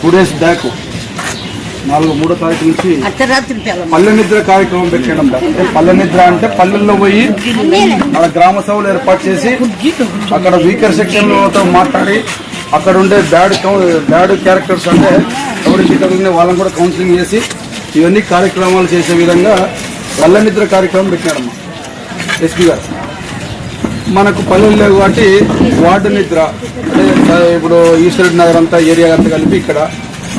Two days back నాలుగు మూడో తారీఖు నుంచి పల్లె నిద్ర కార్యక్రమం పెట్టడం అంటే పల్లె నిద్ర అంటే పల్లెల్లో పోయి మన గ్రామ సభలు ఏర్పాటు చేసి అక్కడ వీకర్ సెక్షన్లతో మాట్లాడి అక్కడ ఉండే బ్యాడ్ బ్యాడ్ క్యారెక్టర్స్ అంటే ఎవరి షీటర్లని వాళ్ళని కూడా కౌన్సిలింగ్ చేసి ఇవన్నీ కార్యక్రమాలు చేసే విధంగా పల్లె నిద్ర కార్యక్రమం పెట్టాడమ్మా ఎస్పీ గారు. మనకు పల్లెలు లేవు కాబట్టి వార్డు నిద్ర అంటే ఇప్పుడు ఈశ్వరుడి నగర్ అంతా ఏరియా అంతా కలిపి ఇక్కడ.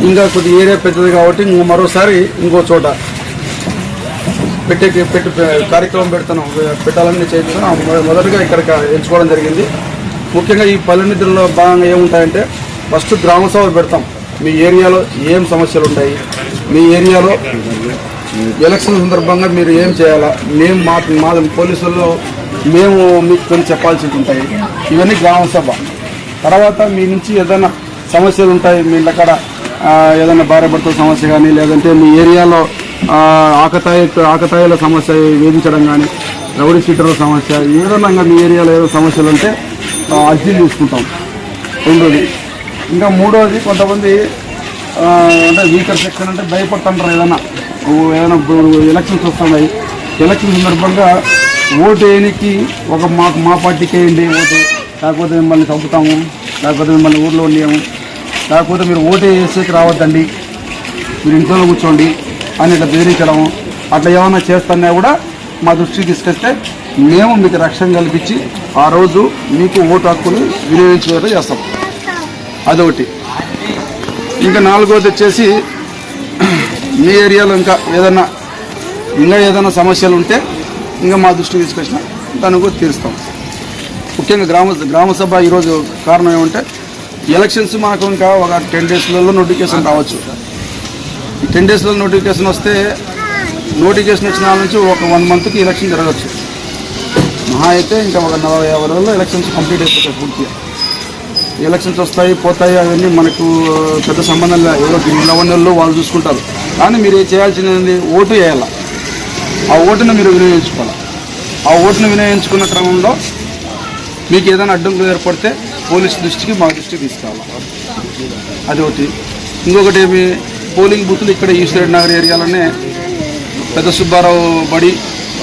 ఇంకా కొద్ది ఏరియా పెద్దది కాబట్టి ఇంకో మరోసారి ఇంకో చోట పెట్టే పెట్టు కార్యక్రమం పెడతాను. పెట్టాలని చేస్తున్నాను మొదటగా ఇక్కడ ఎంచుకోవడం జరిగింది. ముఖ్యంగా ఈ పల్లె భాగంగా ఏముంటాయంటే ఫస్ట్ గ్రామ సభలు పెడతాం. మీ ఏరియాలో ఏం సమస్యలు ఉంటాయి? మీ ఏరియాలో ఎలక్షన్ సందర్భంగా మీరు ఏం చేయాలా? మేము మా మా పోలీసుల్లో మేము మీకు కొన్ని చెప్పాల్సి ఉంటాయి. ఇవన్నీ గ్రామ సభ. తర్వాత మీ నుంచి ఏదైనా సమస్యలు ఉంటాయి మీ అక్కడ ఏదైనా భార్య భర్త సమస్య కానీ లేదంటే మీ ఏరియాలో ఆకతాయి ఆకతాయిల సమస్య వేధించడం కానీ రౌడీ షీటర్ల సమస్య ఏదైనా మీ ఏరియాలో ఏదో సమస్యలు ఉంటే ఆ, అర్జీలు తీసుకుంటాం. రెండోది. ఇంకా మూడోది కొంతమంది అంటే వీకర్ సెక్షన్ అంటే భయపడుతుంటారు ఏదైనా. ఏదైనా ఎలక్షన్స్ వస్తున్నాయి. ఎలక్షన్ సందర్భంగా ఓటు వేయనికి ఒక మా మా పార్టీకి వేయండి ఓటు. లేకపోతే మిమ్మల్ని చంపుతాము లేకపోతే మిమ్మల్ని ఊర్లో ఉండేము లేకపోతే మీరు ఓటే వేసేకి రావద్దండి. మీరు ఇంట్లో కూర్చోండి అని ఇట్లా బెదిరించడము అట్లా ఏమైనా చేస్తున్నా కూడా మా దృష్టికి తీసుకొస్తే మేము మీకు రక్షణ కల్పించి ఆ రోజు మీకు ఓటు హక్కుని వినియోగించేలా చేస్తాం. అదొకటి. ఇంకా నాలుగోది వచ్చేసి మీ ఏరియాలో ఇంకా ఏదైనా ఇంకా ఏదైనా సమస్యలు ఉంటే ఇంకా మా దృష్టికి తీసుకొచ్చిన దాని కూడా తీరుస్తాం. ముఖ్యంగా గ్రామ గ్రామ సభ ఈరోజు కారణం ఏమంటే ఎలక్షన్స్ మనకు ఇంకా ఒక టెన్ డేస్లలో నోటిఫికేషన్ రావచ్చు. ఈ టెన్ డేస్లో నోటిఫికేషన్ వస్తే నోటిఫికేషన్ వచ్చిన నుంచి ఒక వన్ మంత్కి ఎలక్షన్ జరగచ్చు. మహా అయితే ఇంకా ఒక నలభై యాభై రోజుల్లో ఎలక్షన్స్ కంప్లీట్ అయిపోతాయి పూర్తిగా. ఎలక్షన్స్ వస్తాయి పోతాయి అవన్నీ మనకు పెద్ద సంబంధం లేదు. ఎవరో నిలవనల్లో వాళ్ళు చూసుకుంటారు. కానీ మీరు ఏం చేయాల్సింది ఓటు వేయాలి. ఆ ఓటును మీరు వినియోగించుకోవాలి. ఆ ఓటును వినియోగించుకున్న క్రమంలో మీకు ఏదైనా అడ్డంకులు ఏర్పడితే పోలీస్ దృష్టికి మా దృష్టికి తీసుకురావాలి. అది ఒకటి. ఇంకొకటి ఏమి పోలింగ్ బూత్లు ఇక్కడ ఈశ్వరెడ్డి నగర్ ఏరియాలోనే పెద్ద సుబ్బారావు బడి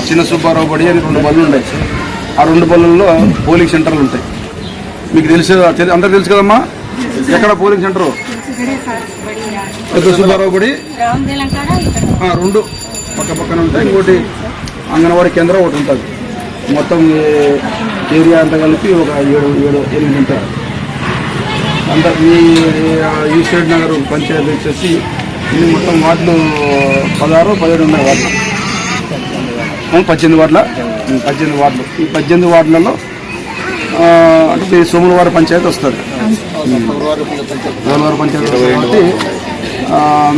చిన్న సుబ్బారావు బడి అని రెండు బళ్ళు ఉన్నాయి. ఆ రెండు బళ్ళల్లో పోలింగ్ సెంటర్లు ఉంటాయి. మీకు తెలుసు అందరూ తెలుసు కదమ్మా? ఎక్కడ పోలింగ్ సెంటరు? పెద్ద సుబ్బారావు బడి. రెండు పక్క పక్కన ఉంటాయి. ఇంకోటి అంగన్వాడీ కేంద్రం ఒకటి ఉంటుంది. మొత్తం ఏరియా అంతా కలిపి ఒక ఏడు ఏడు ఎనిమిది ఉంటారు అంత ఈ ఈశ్వర్ నగర్ పంచాయతీ వచ్చేసి ఇది మొత్తం వార్డులు పదహారు పదిహేడు ఉన్నాయి వార్డులు పద్దెనిమిది వార్డుల? పద్దెనిమిది వార్డులు. ఈ పద్దెనిమిది వార్డులలో అంటే ఈ పంచాయతీ వస్తుంది. సోమవారం పంచాయతీ కాబట్టి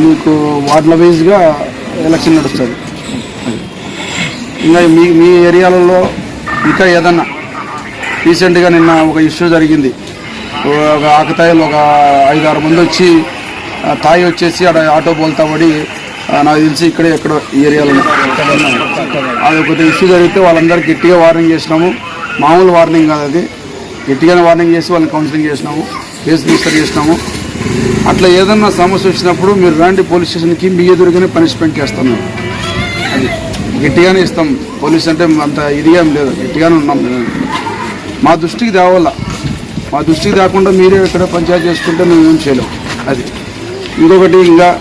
మీకు వార్డుల వైజ్గా ఎలక్షన్ నడుస్తుంది. ఇంకా మీ మీ ఏరియాలలో ఇంకా ఏదన్నా రీసెంట్గా నిన్న ఒక ఇష్యూ జరిగింది. ఒక ఆకతాయిలు ఒక ఐదు ఆరు మంది వచ్చి ఆ, తాయి వచ్చేసి అక్కడ ఆటో బోల్తా పడి నాకు తెలిసి ఇక్కడే ఎక్కడో ఏరియాలో అది ఒకటి ఇష్యూ జరిగితే వాళ్ళందరికీ గట్టిగా వార్నింగ్ చేసినాము. మామూలు వార్నింగ్ కాదు అది. గట్టిగానే వార్నింగ్ చేసి వాళ్ళని కౌన్సిలింగ్ చేసినాము. కేసు రిజిస్టర్ చేసినాము. అట్లా ఏదన్నా సమస్య వచ్చినప్పుడు మీరు రాండి పోలీస్ స్టేషన్కి మీ ఎదురుగానే పనిష్మెంట్ చేస్తాం మేము అది గట్టిగానే ఇస్తాం. పోలీస్ అంటే అంత ఇదిగా లేదు. గట్టిగానే ఉన్నాం. మేము మా దృష్టికి తేవాల? మా దృష్టికి రాకుండా మీరే ఇక్కడ పంచాయతీ చేసుకుంటే మేము ఏం చేయలేం. అది. ఇంకొకటి ఇంకా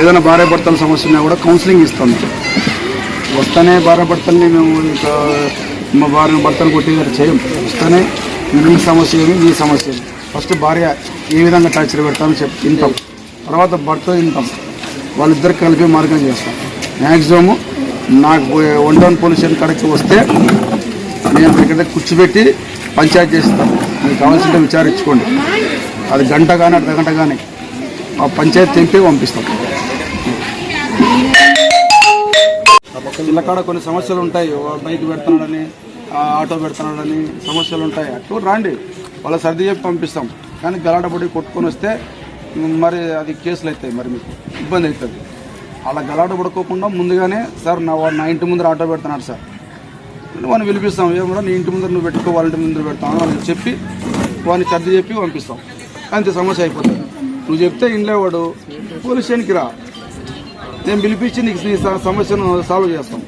ఏదైనా భార్య భర్తల సమస్య ఉన్నా కూడా కౌన్సిలింగ్ ఇస్తాం. వస్తానే భార్య భర్తల్ని మేము ఇంకా మా భార్య భర్తలు కొట్టి చేయం. వస్తానే మీ సమస్య ఏమి మీ సమస్య ఏమి. ఫస్ట్ భార్య ఏ విధంగా టార్చర్ పెడతామని చెప్ వింటాం. తర్వాత భర్త వింటాం. వాళ్ళిద్దరు కలిపి మార్గం చేస్తాం. మ్యాక్సిమము నాకు వన్ డౌన్ పోలీస్ స్టేషన్ వస్తే నేను ఇక్కడ కూర్చోబెట్టి పంచాయతీ చేస్తాం. మీకు కావాల్సింటే విచారించుకోండి. అది గంట కానీ అర్ధ గంట కానీ ఆ పంచాయతీ తెంపి పంపిస్తాం. ఇలా కొన్ని సమస్యలు ఉంటాయి. బైక్ పెడుతున్నాడని ఆటో పెడుతున్నాడని సమస్యలు ఉంటాయి. అటు రాండి. వాళ్ళ సర్ది చెప్పి పంపిస్తాం. కానీ గలాటపడి కొట్టుకొని వస్తే మరి అది కేసులు అవుతాయి మరి మీకు. ఇబ్బంది అవుతుంది. అలా గలాట పడుకోకుండా ముందుగానే సార్ నా నా ఇంటి ముందర ఆటో పెడుతున్నాడు సార్. వాడిని పిలిపిస్తాం ఏమన్నా నీ ఇంటి ముందర నువ్వు పెట్టుకో వాళ్ళ ఇంటి ముందర పెడతాం అని చెప్పి వాడిని సర్ది చెప్పి పంపిస్తాం. అంతే సమస్య అయిపోతుంది. నువ్వు చెప్తే ఇండ్లేవాడు పోలీస్ స్టేషన్కి రా. నేను పిలిపించి నీకు నీ సమస్యను సాల్వ్ చేస్తాం.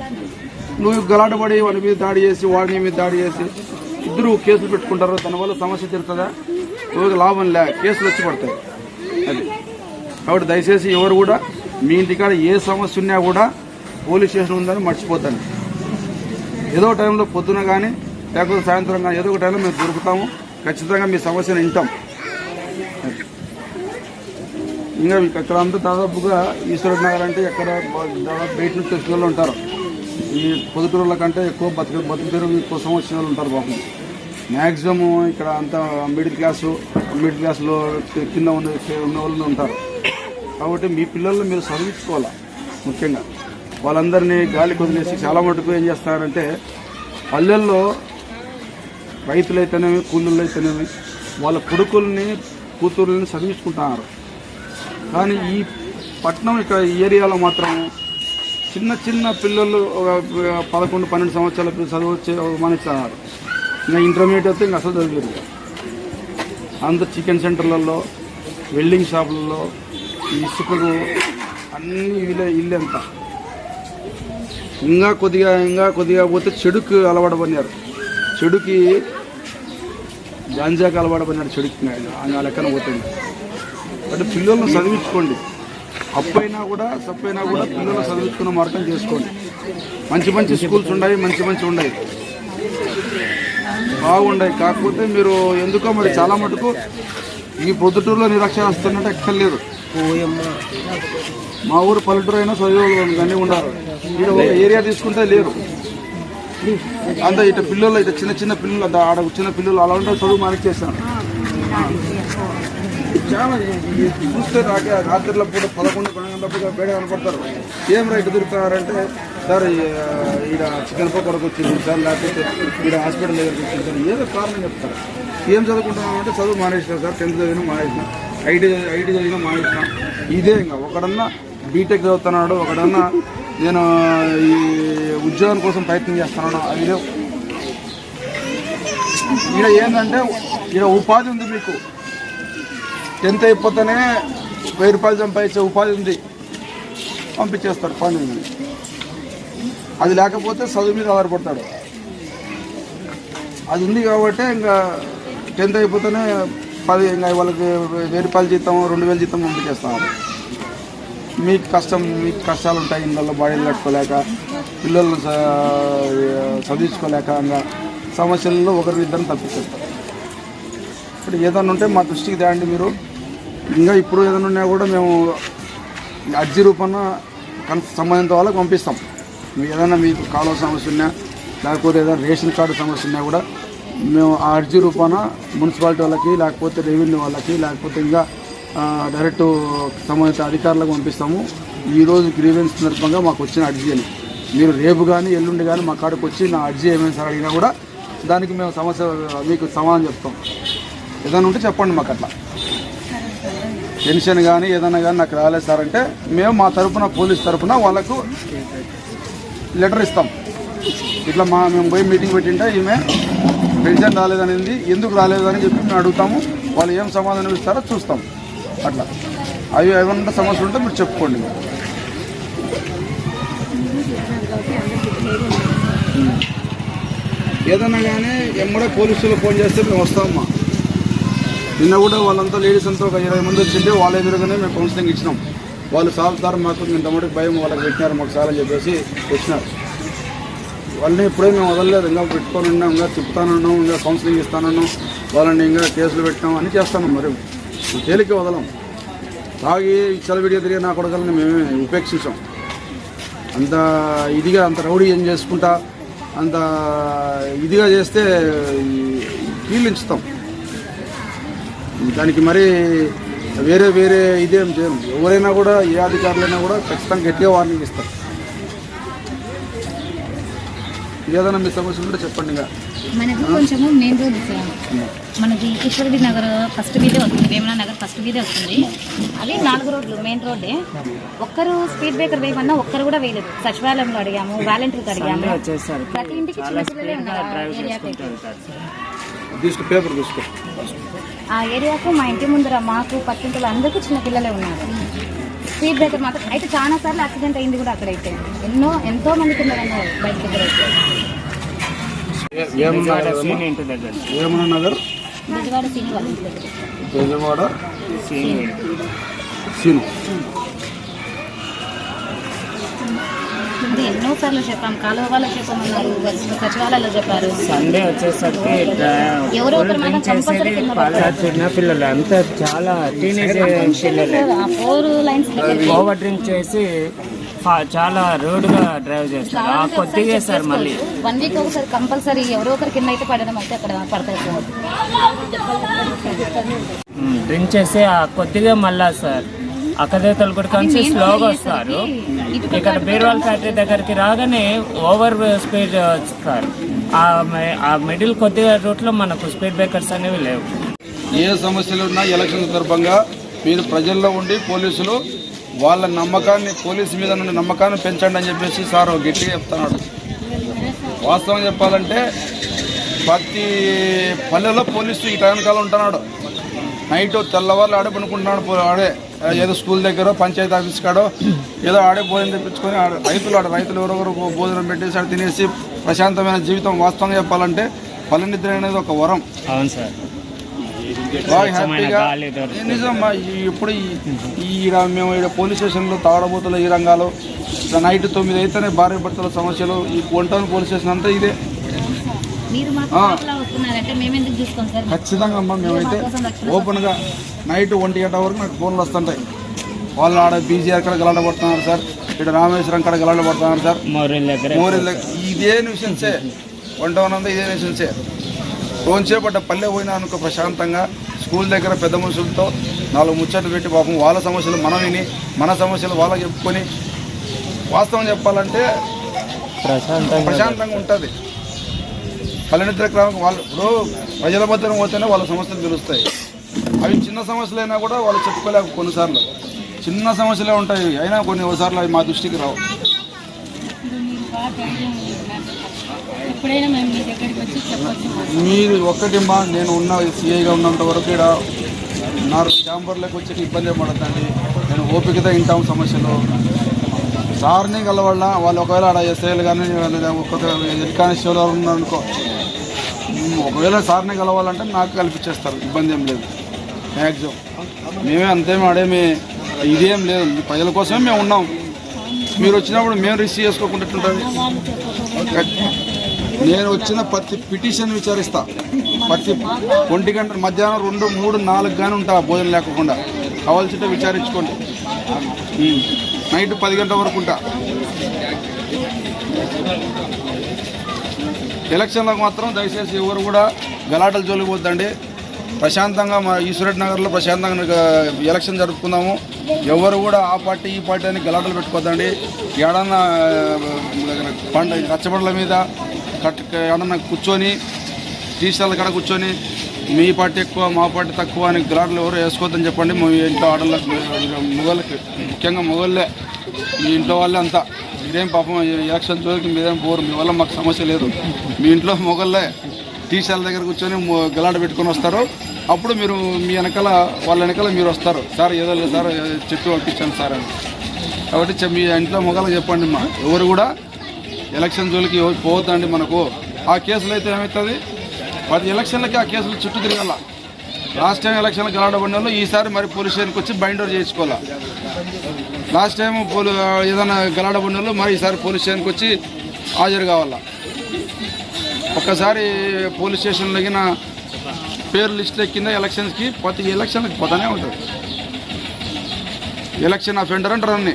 నువ్వు గలాటపడి వాడి మీద దాడి చేసి వాడిని మీద దాడి చేసి ఇద్దరు కేసులు పెట్టుకుంటారు దానివల్ల సమస్య తీరుతుందా? రోజు లాభం లే కేసులు వచ్చి పడతాయి. అది. కాబట్టి దయచేసి ఎవరు కూడా మీ ఇంటికాడ ఏ సమస్య ఉన్నా కూడా పోలీస్ స్టేషన్ ఉందని మర్చిపోతాను. ఏదో టైంలో పొద్దున కానీ లేకపోతే సాయంత్రం కానీ ఏదో ఒక టైంలో మేము దొరుకుతాము. ఖచ్చితంగా మీ సమస్యను వింటాం. ఇంకా ఇక్కడ అంతా దాదాపుగా ఈశ్వర నగర్ అంటే ఎక్కడ దాదాపు బయట నుంచి వచ్చిన వాళ్ళు ఉంటారు. ఈ పొద్దుటూరుల కంటే ఎక్కువ బతుకు బతుకుతీరు కోసం వచ్చిన వాళ్ళు ఉంటారు పాపం మ్యాక్సిమం ఇక్కడ అంతా మిడిల్ క్లాసు మిడిల్ క్లాస్లో కింద ఉన్న ఉన్న వాళ్ళు ఉంటారు. కాబట్టి మీ పిల్లల్ని మీరు చదివించుకోవాలి ముఖ్యంగా. వాళ్ళందరినీ గాలి వదిలేసి చాలా మటుకు ఏం చేస్తారంటే పల్లెల్లో రైతులైతేనేమి కూలీలు అయితేనేమి వాళ్ళ కొడుకుల్ని కూతుర్లని చదివించుకుంటున్నారు. కానీ ఈ పట్టణం ఇక్కడ ఈ ఏరియాలో మాత్రం చిన్న చిన్న పిల్లలు ఒక పదకొండు పన్నెండు సంవత్సరాల చదువు మానేస్తున్నారు ఇంకా ఇంటర్మీడియట్ అయితే ఇంకా అసలు చదివారు అందరు చికెన్ సెంటర్లలో వెల్డింగ్ షాపులలో ఇసుకలు అన్ని ఇల్లు ఇల్లు ఎంత ఇంకా కొద్దిగా ఇంకా కొద్దిగా పోతే చెడుకు అలవాటు చెడుకి గాంజాకి అలవాటు పడినారు చెడుకి ఆయన లెక్కన పోతుంది. అంటే పిల్లలను చదివించుకోండి. అప్పైనా కూడా తప్పైనా కూడా పిల్లలు చదివించుకున్న మార్గం చేసుకోండి. మంచి మంచి స్కూల్స్ ఉన్నాయి మంచి మంచి ఉన్నాయి. బాగున్నాయి కాకపోతే మీరు ఎందుకో మరి చాలా మటుకు ఈ పొద్దుటూరులో నిరక్షరాస్తున్నట్టు ఎక్కడ మా ఊరు పల్లెటూరు అయినా చదివేవాళ్ళు అన్నీ ఉన్నారు ఇక్కడ ఒక ఏరియా తీసుకుంటే లేరు. అంత ఇట పిల్లలు ఇట చిన్న చిన్న పిల్లలు అంత ఆడ చిన్న పిల్లలు అలా ఉంటే చదువు మనకి చేశాను చాలా చూస్తే రాకే రాత్రిలో పూట పదకొండు పన్నెండు బేడ కనపడతారు. ఏం రైట్ దొరుకుతున్నారంటే సార్ ఈడ చికెన్ పకోడకు వచ్చింది సార్ లేకపోతే ఈడ హాస్పిటల్ దగ్గరికి వచ్చింది సార్. ఏదో కారణం చెప్తారు. ఏం చదువుకుంటున్నాం అంటే చదువు మానేసినా సార్ టెన్త్ చదివినా మానేసినా ఐటీ ఐటీ చదివిన మానేసినా ఇదే ఇంకా. ఒకడన్నా బీటెక్ చదువుతున్నాడు ఒకడన్నా నేను ఈ ఉద్యోగం కోసం ప్రయత్నం చేస్తున్నాను. అది లేవు ఈడ ఏంటంటే ఈడ ఉపాధి ఉంది మీకు. టెన్త్ అయిపోతేనే వెయ్యి రూపాయలు సంపాదించే ఉపాధి ఉంది. పంపించేస్తాడు పని అది లేకపోతే చదువు మీద ఆధారపడతాడు. అది ఉంది కాబట్టి ఇంకా టెన్త్ అయిపోతేనే పది ఇంకా వాళ్ళకి వెయ్యి రూపాయలు జీతం రెండు వేలు జీతం పంపించేస్తాం మీకు కష్టం మీకు కష్టాలు ఉంటాయి ఇళ్ళల్లో బాడీలు కట్టుకోలేక పిల్లలను చ- చదివించుకోలేక ఇంకా సమస్యలలో ఒకరి ఇద్దరిని తప్పించేస్తారు. ఇప్పుడు ఏదైనా ఉంటే మా దృష్టికి తేండి మీరు. ఇంకా ఇప్పుడు ఏదైనా ఉన్నా కూడా మేము అర్జీ రూపాన కన్ సంబంధిత వాళ్ళకి పంపిస్తాం. మీ ఏదైనా మీకు కాలువ సమస్య ఉన్నా లేకపోతే ఏదైనా రేషన్ కార్డు సమస్య ఉన్నా కూడా మేము ఆ అర్జీ రూపాన మున్సిపాలిటీ వాళ్ళకి లేకపోతే రెవెన్యూ వాళ్ళకి లేకపోతే ఇంకా డైరెక్ట్ సంబంధిత అధికారులకు పంపిస్తాము. ఈరోజు గ్రీవెన్స్ సందర్భంగా మాకు వచ్చిన అర్జీ అని. మీరు రేపు కానీ ఎల్లుండి కానీ మా కాడికి వచ్చి నా అర్జీ ఏమైనా సార్ అడిగినా కూడా దానికి మేము సమస్య మీకు సమాధానం చెప్తాం. ఏదైనా ఉంటే చెప్పండి మాకు అట్లా. పెన్షన్ కానీ ఏదైనా కానీ నాకు రాలేదు సార్ అంటే మేము మా తరపున పోలీస్ తరఫున వాళ్ళకు లెటర్ ఇస్తాం. ఇట్లా మా మేము పోయి మీటింగ్ పెట్టింటే ఈమె పెన్షన్ రాలేదనేది ఎందుకు రాలేదని చెప్పి మేము అడుగుతాము. వాళ్ళు ఏం సమాధానం ఇస్తారో చూస్తాం. అట్లా. అవి ఏమన్నా సమస్యలు ఉంటే మీరు చెప్పుకోండి. ఏదన్నా కానీ ఎమ్మడే పోలీసులు ఫోన్ చేస్తే మేము వస్తామమ్మా. నిన్న కూడా వాళ్ళంతా లేడీస్ అంతా ఒక ఇరవై మంది వచ్చింటే వాళ్ళ ఎదురుగానే మేము కౌన్సిలింగ్ ఇచ్చినాం. వాళ్ళు సార్ సార్ మాకు ఇంత మటుకు భయం వాళ్ళకి పెట్టినారు మాకు సార్ అని చెప్పేసి వచ్చినారు వాళ్ళని ఇప్పుడే మేము వదలలేదు. ఇంకా పెట్టుకొని ఉన్నాం ఇంకా చెప్తానున్నాం ఇంకా కౌన్సిలింగ్ ఇస్తానన్నాం. వాళ్ళని ఇంకా కేసులు పెట్టినాం అని చేస్తాను మరి. తేలిక వదలం. తాగి చలవిడిగా తిరిగి నా కొడకలని మేమే ఉపేక్షించాం. అంత ఇదిగా అంత రౌడీ ఏం చేసుకుంటా అంత ఇదిగా చేస్తే కీలించుతాం దానికి మరి వేరే వేరే ఇదేం చేయము ఎవరైనా కూడా ఏ అధికారులైనా కూడా ఖచ్చితంగా గట్టిగా వార్నింగ్ ఇస్తారు. ఏదైనా మీ సమస్య ఉంటే చెప్పండి ఇంకా. మనది కొంచెము మెయిన్ రోడ్ సార్ మనది ఈశ్వరది నగర్ ఫస్ట్ వీధే వస్తుంది వేమన నగర్ ఫస్ట్ వీధే వస్తుంది. అది నాలుగు రోడ్లు మెయిన్ రోడ్డే. ఒక్కరు స్పీడ్ బ్రేకర్ వేయమన్నా ఒక్కరు కూడా వేయలేదు. సచివాలయంలో అడిగాము వాలంటీర్కి అడిగాము. ప్రతి ఇంటికి చిన్న పిల్లలే ఉన్నారు ఆ ఏరియాకి. తీసుకో పేపర్ తీసుకో. ఆ ఏరియాకు మా ఇంటి ముందర మాకు పక్కింటిలో అందరికీ చిన్న పిల్లలే ఉన్నారు. స్పీడ్ బ్రేకర్ మాత్రం అయితే చాలా సార్లు యాక్సిడెంట్ అయింది కూడా అక్కడైతే. ఎన్నో ఎంతో మంది పిల్లలు బయట దగ్గర అయితే. వేమన నగర్ వాళ్ళ ఇంటి దగ్గర. Scene scene. ఎన్నో సార్లు చెప్పాం. కాలువ వాళ్ళకి చెప్పమన్నారు. సచివాలయంలో చెప్పారు. సండే వచ్చేసరికి ఎవరో ఒకరు కంపల్సరీ కింద. చిన్న పిల్లలు. అంతా చాలా టీనేజ్ పిల్లలు. ఆ ఫోర్ లైన్స్ ఓవర్ డ్రింక్ చేసి ఫా- చాలా రోడ్గా డ్రైవ్ చేస్తారు. ఆ కొద్దిగా సార్ మళ్ళీ. వన్ వీక్ ఒకసారి కంపల్సరీ ఎవరో ఒకరి కింద అయితే పడడం అయితే అక్కడ పడతాయి సార్. డ్రింక్ చేసి ఆ కొద్దిగా మళ్ళా సార్. అక్కడే main స్లోగా road వస్తారు. ఇక్కడ బీర్వాల్ ఫ్యాక్టరీ దగ్గరికి రాగానే ఓవర్ స్పీడ్ వస్తారు ఆ మిడిల్ కొద్దిగా రూట్లో మనకు స్పీడ్ బ్రేకర్స్ అనేవి లేవు. ఏ సమస్యలు ఉన్నా ఎలక్షన్ సందర్భంగా మీరు ప్రజల్లో ఉండి పోలీసులు వాళ్ళ నమ్మకాన్ని పోలీసు మీద నుండి నమ్మకాన్ని పెంచండి అని చెప్పేసి సార్ గట్టిగా చెప్తున్నాడు. వాస్తవం చెప్పాలంటే ప్రతి పల్లెలో పోలీసు ఈ టైం కాలం ఉంటున్నాడు. నైట్ తెల్లవారులు ఆడే పనుకుంటున్నాడు ఆడే. ఏదో స్కూల్ దగ్గర పంచాయతీ ఆఫీస్ కాడో ఏదో ఆడే భోజనం తెప్పించుకొని రైతులు ఆడ రైతులు ఎవరెవరు భోజనం పెట్టేసి ఆడ తినేసి ప్రశాంతమైన జీవితం వాస్తవంగా చెప్పాలంటే పల్లె నిద్ర అనేది ఒక వరం. అవును సార్. హ్యాపీగా ఈ- ఇప్పుడు ఈ- మేము ఈడ పోలీస్ స్టేషన్లో తాగడబోతుల ఈ రంగాలు నైట్ తొమ్మిది అయితేనే భార్య భర్తల సమస్యలు ఈ వన్ టౌన్ పోలీస్ స్టేషన్ అంతా ఇదే. ఖచ్చితంగా అమ్మా మేమైతే ఓపెన్గా నైట్ ఒంటి గంట వరకు నాకు ఫోన్లు వస్తుంటాయి. వాళ్ళు ఆడ బీజీఆర్ కాడ గలాట పడుతున్నారు సార్ ఇక్కడ రామేశ్వరం కాడ గలాట పడుతున్నారు సార్. మోరీల ఇదే న్యూసెన్సే వన్ టౌన్ అంతా ఇదే న్యూసెన్సే రోజుసేపట్ట పల్లె పోయినా అనుకో ప్రశాంతంగా స్కూల్ దగ్గర పెద్ద మనుషులతో నాలుగు ముచ్చట్లు పెట్టి పాపం వాళ్ళ సమస్యలు మనం విని మన సమస్యలు వాళ్ళకి చెప్పుకొని వాస్తవం చెప్పాలంటే ప్రశాంతంగా ప్రశాంతంగా ఉంటుంది. పల్లెనిద్ర గ్రామం వాళ్ళు ఇప్పుడు ప్రజల మధ్యన పోతేనే వాళ్ళ సమస్యలు తెలుస్తాయి. అవి చిన్న సమస్యలైనా కూడా వాళ్ళు చెప్పుకోలేక కొన్నిసార్లు. చిన్న సమస్యలే ఉంటాయి. అయినా కొన్ని ఒకసార్లు అవి మా దృష్టికి రావు. మీరు ఒక్కటి మా నేను ఉన్న సిఐగా ఉన్నంత వరకు ఇక్కడ నా ఛాంబర్లోకి వచ్చి ఇబ్బంది పడద్దండి. నేను ఓపికతో వింటాం సమస్యలు. సార్ని కలవాళ్ళ వాళ్ళు ఒకవేళ ఆడ ఎస్ఐలు కానీ ఒక్కొక్క హెడ్ కానిస్టేబుల్ ఉన్నారనుకో ఒకవేళ సార్ని కలవాలంటే నాకు కల్పించేస్తారు. ఇబ్బంది ఏం లేదు. మ్యాక్సిమం మేమే అంతేమి ఆడేమి ఇదేం లేదు. ప్రజల కోసమే మేము ఉన్నాం. మీరు వచ్చినప్పుడు మేము రిసీవ్ చేసుకోకుండా నేను వచ్చిన ప్రతి పిటిషన్ విచారిస్తా. ప్రతి ఒంటి గంట మధ్యాహ్నం రెండు మూడు నాలుగు కానీ ఉంటా భోజనం లేకుండా కావాల్సింటే విచారించుకోండి. నైట్ పది గంటల వరకు ఉంటా. ఎలక్షన్లకు మాత్రం దయచేసి ఎవరు కూడా గలాటలు జోలిపోద్దండి. ప్రశాంతంగా మా ఈశ్వరెడ్డి నగర్లో ప్రశాంతంగా ఎలక్షన్ జరుపుకుందాము. ఎవరు కూడా ఆ పార్టీ ఈ పార్టీ అని గలాటలు పెట్టుకోద్దండి. ఏడన్నా పండ రచ్చబండల మీద కట్ ఏడన్నా కూర్చొని టీషర్ల స్టాల్ కాడ కూర్చొని మీ పార్టీ ఎక్కువ మా పార్టీ తక్కువ అని గలాటలు ఎవరు వేసుకోవద్దని చెప్పండి. మీ ఇంట్లో ఆడళ్ళకి మొగళ్ళకి ముఖ్యంగా మొగళ్ళే మీ ఇంట్లో వాళ్ళే అంతా. ఇదేం పాపం ఎలక్షన్ జోలికి మీదేం పోరు మీ వల్ల మాకు సమస్య లేదు. మీ ఇంట్లో మొగళ్ళే టీ దగ్గర కూర్చొని గలాట పెట్టుకొని వస్తారు. అప్పుడు మీరు మీ వెనకాల వాళ్ళ వెనకాల మీరు వస్తారు. సార్ ఏదో లేదు సార్ చెట్టు పంపించాను సార్ అని. కాబట్టి మీ ఇంట్లో మొగలకు చెప్పండి మా. ఎవరు కూడా ఎలక్షన్ జోలికి పోవద్దండి మనకు. ఆ కేసులు అయితే ఏమవుతుంది? పది ఎలక్షన్లకి ఆ కేసులు చుట్టూ తిరగాల లాస్ట్ టైం ఎలక్షన్లకు గలాడబడిన వాళ్ళు ఈసారి మరి పోలీస్ స్టేషన్కి వచ్చి బైండోర్ చేసుకోవాలి లాస్ట్ టైం పోలీ ఏదైనా గలాడబడిన వాళ్ళు మరి ఈసారి పోలీస్ స్టేషన్కి వచ్చి హాజరు కావాలా? ఒక్కసారి పోలీస్ స్టేషన్లోకి గిన పేరు లిస్ట్ ఎక్కిందా ఎలక్షన్స్కి? ప్రతి ఎలక్షన్కి పోతానే ఉంటుంది ఎలక్షన్ అఫెండర్ అంటారు అన్ని.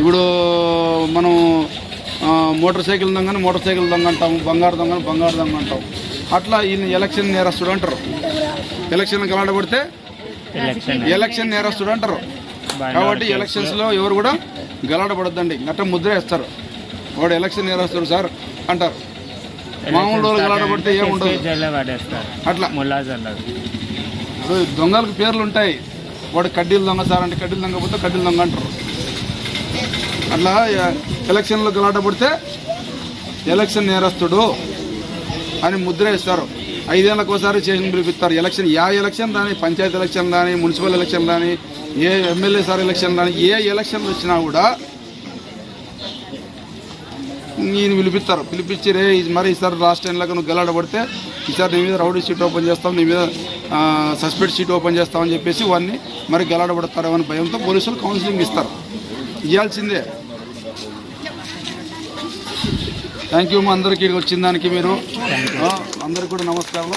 ఇప్పుడు మనం మోటార్ సైకిల్ దొంగని మోటార్ సైకిల్ దొంగ అంటాము బంగారు దొంగని బంగారు దొంగ అంటాం అట్లా ఈయన ఎలక్షన్ నేరస్తుడు అంటారు. ఎలక్షన్ గలాడబడితే ఎలక్షన్ ఎలక్షన్ నేరస్తుడు అంటారు. కాబట్టి ఎలక్షన్స్లో ఎవరు కూడా గలాడబడద్దండి గట్ట ముద్ర వేస్తారు. వాడు ఎలక్షన్ నేరస్తుడు సార్ అంటారు. మామూలు రోజులు గలాడబడితే ఏముండదు. అట్లా. దొంగలకు పేర్లు ఉంటాయి. వాడు కడ్డీలు దొంగ సార్ అంటే కడ్డీలు దొంగ పోతే కడ్డీలు దొంగ అంటారు. అట్లా ఎలక్షన్లో గలాట పడితే ఎలక్షన్ నేరస్తుడు అని ముద్ర వేస్తారు. ఐదేళ్ళకి ఒకసారి చేసిన పిలిపిస్తారు ఎలక్షన్ యా ఎలక్షన్ కానీ పంచాయతీ ఎలక్షన్ కానీ మున్సిపల్ ఎలక్షన్ కానీ ఏ ఎమ్మెల్యే సార్ ఎలక్షన్ రాని ఏ ఎలక్షన్ వచ్చినా కూడా నేను పిలిపిస్తారు. పిలిపించి రే మరి ఈసారి లాస్ట్ టైంలో నువ్వు గెలాడబడితే ఈసారి నీ మీద రౌడీ షీట్ ఓపెన్ చేస్తాం నీ మీద సస్పెక్ట్ షీట్ ఓపెన్ చేస్తామని చెప్పేసి వాడిని మరి గెలాడబడతారు భయంతో పోలీసులు కౌన్సిలింగ్ ఇస్తారు. ఇవ్వాల్సిందే థ్యాంక్ యూ మా అందరికీ. వచ్చిన దానికి మీరు. ఆ, అందరికీ కూడా నమస్కారం.